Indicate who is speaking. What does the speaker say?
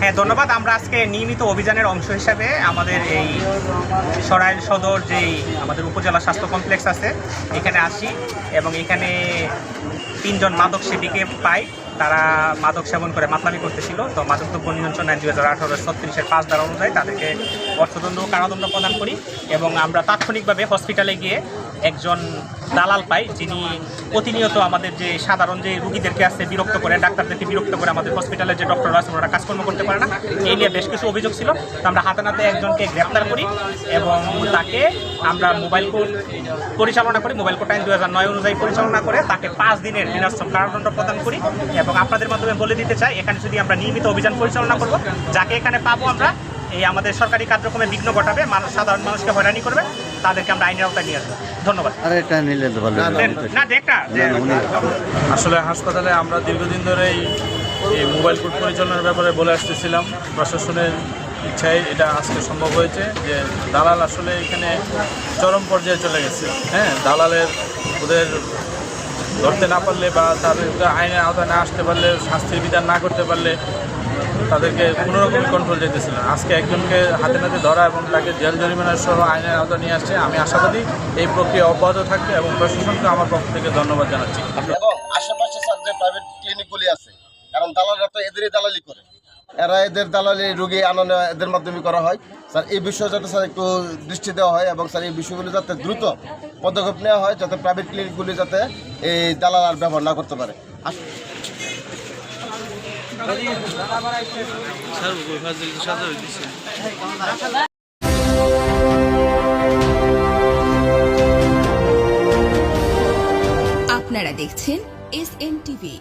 Speaker 1: হ্যাঁ ধন্যবাদ। আমরা আজকে নিয়মিত অভিযানের অংশ হিসাবে আমাদের এই সরাইল সদর যেই আমাদের উপজেলা স্বাস্থ্য কমপ্লেক্স আছে, এখানে আসি এবং এখানে তিনজন মাদক সেবীকে পাই। তারা মাদক সেবন করে মাতলামি করতেছিল। তো মাদকদ্রব্য নিয়ন্ত্রণ আইন দুই হাজার আঠারো ছত্রিশের পাঁচ ধারা অনুযায়ী তাদেরকে অর্থদণ্ড কারাদণ্ড প্রদান করি এবং আমরা তাৎক্ষণিকভাবে হসপিটালে গিয়ে একজন দালাল পাই যিনি প্রতিনিয়ত আমাদের যে সাধারণ যে রুগীদেরকে আসছে বিরক্ত করে, ডাক্তারদেরকে বিরক্ত করে আমাদের হসপিটালের যে ডক্টর আছে, ওনারা কাজকর্ম করতে পারে না। এই নিয়ে বেশ কিছু অভিযোগ ছিল। আমরা হাতে নাতে একজনকে গ্রেপ্তার করি এবং তাকে আমরা মোবাইল কোর্ট পরিচালনা করি মোবাইল কোর্ট আইন দু হাজার নয় অনুযায়ী পরিচালনা করে, তাকে পাঁচ দিনের বিনাশ্রম কারাদণ্ড প্রদান করি এবং আপনাদের মাধ্যমে বলে দিতে চাই, এখানে যদি আমরা নিয়মিত অভিযান পরিচালনা করব, যাকে এখানে পাবো আমরা, এই আমাদের সরকারি কার্যক্রমে বিঘ্ন ঘটাবে, মানুষ, সাধারণ মানুষকে হয়রানি করবে, তাদেরকে আমরা আইনের আওতায় নিয়ে আসব। ধন্যবাদ।
Speaker 2: আরে এটা নিলে তো ভালো
Speaker 1: না
Speaker 3: আসলে হাসপাতালে আমরা দীর্ঘদিন ধরেই এই মোবাইল কোর্ট পরিচালনার ব্যাপারে বলে আসতেছিলাম। প্রশাসনের ইচ্ছায় এটা আজকে সম্ভব হয়েছে যে দালাল আসলে এখানে চরম পর্যায়ে চলে গেছে। হ্যাঁ দালালের ওদের ধরতে না পারলে বা তাদেরকে আইনের আওতায় না আসতে পারলে শাস্তির বিধান না করতে পারলে তাদেরকে কোনো রকম কন্ট্রোল যেতেছিল আজকে একজনকে হাতে নাতে ধরা এবং তাকে জেল জরিমানা সহ আইনের আওতায় নিয়ে আসছে, আমি আশাবাদী এই প্রক্রিয়া অব্যাহত থাকবে এবং প্রশাসনকে আমার পক্ষ থেকে ধন্যবাদ জানাচ্ছি।
Speaker 4: এবং আশেপাশে স্যার যে প্রাইভেট ক্লিনিকগুলি আছে, কারণ দালালরা তো এদেরই দালালি করে। এরা এদের দালালি, রুগী আনন্দ এদের মাধ্যমে করা হয়। স্যার এই বিষয়ে যাতে স্যার একটু দৃষ্টি দেওয়া হয় এবং স্যার এই বিষয়গুলি যাতে দ্রুত পদক্ষেপ নেওয়া হয়, যাতে প্রাইভেট ক্লিনিকগুলি যাতে এই দালাল আর ব্যবহার না করতে পারে।
Speaker 5: আপনারা দেখছেন এস এন টিভি।